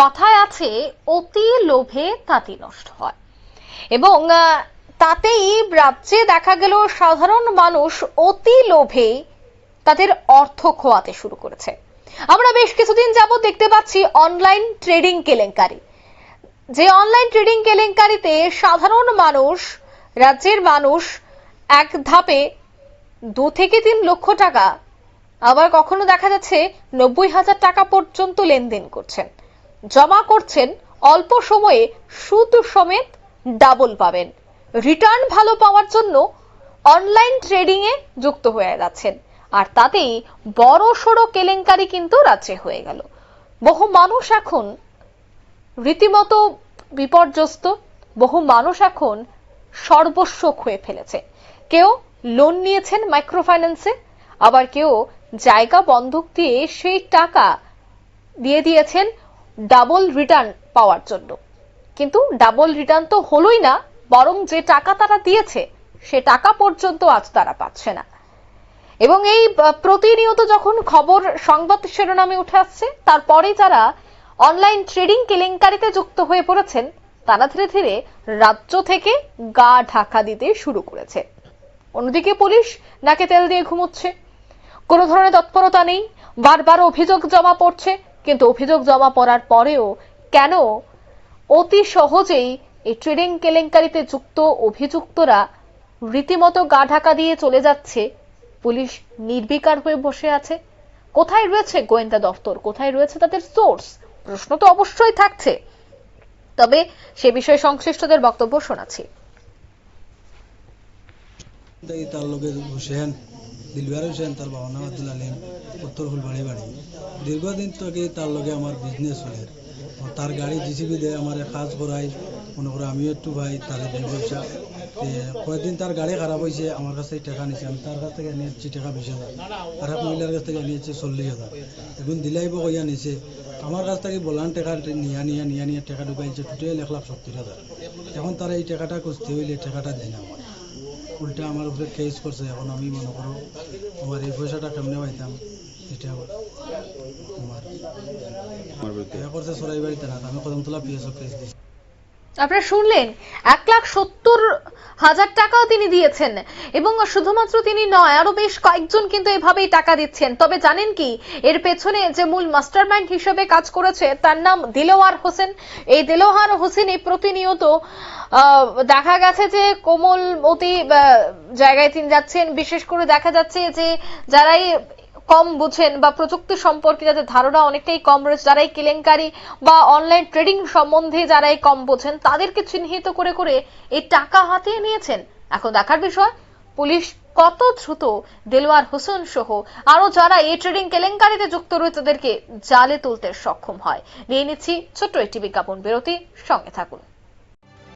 কথায় আছে, অতি লোভে তাঁতি নষ্ট হয়। এবং তাতেই রাজ্যে দেখা গেল সাধারণ মানুষ অতি লোভে তাদের অর্থ খোয়াতে শুরু করেছে। আমরা বেশ কিছুদিন যাবত দেখতে পাচ্ছি অনলাইন ট্রেডিং কেলেঙ্কারি। যে অনলাইন ট্রেডিং কেলেঙ্কারিতে সাধারণ মানুষ, রাজ্যের মানুষ এক ধাপে দু থেকে তিন লক্ষ টাকা, আবার কখনো দেখা যাচ্ছে নব্বই হাজার টাকা পর্যন্ত লেনদেন করছেন। জমা করছেন, অল্প সময়ে সুদ সমেত ডাবল পাবেন। রিটার্ন ভালো পাওয়ার জন্য অনলাইন ট্রেডিং এ যুক্ত হয়ে যাচ্ছেন। আর তাতেই বড় সড়ো কেলেঙ্কারি কিন্তু রাজ্যে হয়ে গেল। বহু মানুষ এখন রীতিমতো বিপর্যস্ত, বহু মানুষ এখন সর্বস্ব হয়ে ফেলেছে। কেউ লোন নিয়েছেন মাইক্রো ফাইন্যান্সে আবার কেউ জায়গা বন্ধক দিয়ে সেই টাকা দিয়ে দিয়েছেন ডাবল রিটার্ন পাওয়ার জন্য। কিন্তু ডাবল রিটার্ন তো হলোই না, বরং যে টাকা তারা দিয়েছে, সে টাকা পর্যন্ত আজ তারা পাচ্ছে না। এবং এই প্রতিনিয়ত যখন খবর, সংবাদ শিরোনামে উঠে আসছে তারপরে যারা অনলাইন ট্রেডিং কেলেঙ্কারিতে যুক্ত হয়ে পড়েছেন, তারা ধীরে ধীরে রাজ্য থেকে গা ঢাকা দিতে শুরু করেছে। অন্যদিকে পুলিশ নাকে তেল দিয়ে ঘুমোচ্ছে। কোনো ধরনের তৎপরতা নেই, বারবার অভিযোগ জমা পড়ছে কিন্তু অভিযোগ জমা পড়ার পরেও কেন? অতি সহজেই এই ট্রেডিং কেলেঙ্কারিতে যুক্ত অভিযুক্তরা রীতিমতো গা ঢাকা দিয়ে চলে যাচ্ছে। পুলিশ নির্বিকার হয়ে বসে আছে। কোথায় রয়েছে গোয়েন্দা দপ্তর কোথায় রয়েছে তাদের সোর্স? প্রশ্ন তো অবশ্যই থাকছে। তবে সে বিষয়ে সংশ্লিষ্টদের বক্তব্য শোনাচ্ছি। তার হুসেন দিলবার হুসেন তার বাবা নাম আব্দুল আলিম উত্তর ফুলবাড়ি বাড়ি দীর্ঘদিন থেকে তার লগে আমার বিজনেস ও তার গাড়ি জিসিবি দেয় আমার কাজ করাই মনে করে আমিও একটু ভাই তার তে কয়েকদিন তার গাড়ি খারাপ হয়েছে আমার কাছ থেকে টাকা নিয়েছে আমি তার কাছ থেকে নিয়েছি টাকা বিশ হাজার আর এক মহিলার কাছ থেকে নিয়েছে চল্লিশ হাজার এখন দিলাইব কইয়া নিছে আমার কাছ থেকে বলান টাকা নিয়া নিয়া নিয়া নিয়া, টাকা ঢুকাইছে, টোটাল এক লাখ সত্তর হাজার এখন তারা এই টাকাটা খুঁজতে হইলে, টাকাটা দেয় না আমার উল্টা আমার উপরে কেস করছে, এখন আমি মনে করো আমার এই পয়সাটা কেমনে পাইতাম, এটা আমার। ইয়া করছে সরাই বাড়িতে না আমি কদমতলা পিএসও কেস দিচ্ছি আপনারা শুনলেন, এক লাখ সত্তর হাজার টাকাও তিনি দিয়েছেন। এবং শুধুমাত্র তিনি নয়, আরও বেশ কয়েকজন কিন্তু এভাবেই টাকা দিচ্ছেন। তবে জানেন কি, এর পেছনে যে মূল মাস্টারমাইন্ড হিসেবে কাজ করেছে, তার নাম দিলোয়ার হোসেন। এই দিলোয়ার হোসেন এই প্রতিনিয়ত দেখা গেছে যে কোমল অতি জায়গায় তিনি যাচ্ছেন। বিশেষ করে দেখা যাচ্ছে যে যারাই কম বুঝেন বা প্রযুক্তি সম্পর্কে যাদের ধারণা অনেকটাই কম রয়েছে যারা এই কেলেঙ্কারি বা অনলাইন ট্রেডিং সম্বন্ধে যারা এই কম বোঝেন, তাদেরকে চিহ্নিত করে করে এই টাকা হাতিয়ে নিয়েছেন। এখন দেখার বিষয়, পুলিশ কত দ্রুত দেলোয়ার হোসেন সহ আরও যারা এই ট্রেডিং কেলেঙ্কারিতে যুক্ত রয়েছে, তাদেরকে জালে তুলতে সক্ষম হয়। নিয়ে নিচ্ছি ছোট্ট একটি বিজ্ঞাপন বিরতি, সঙ্গে থাকুন।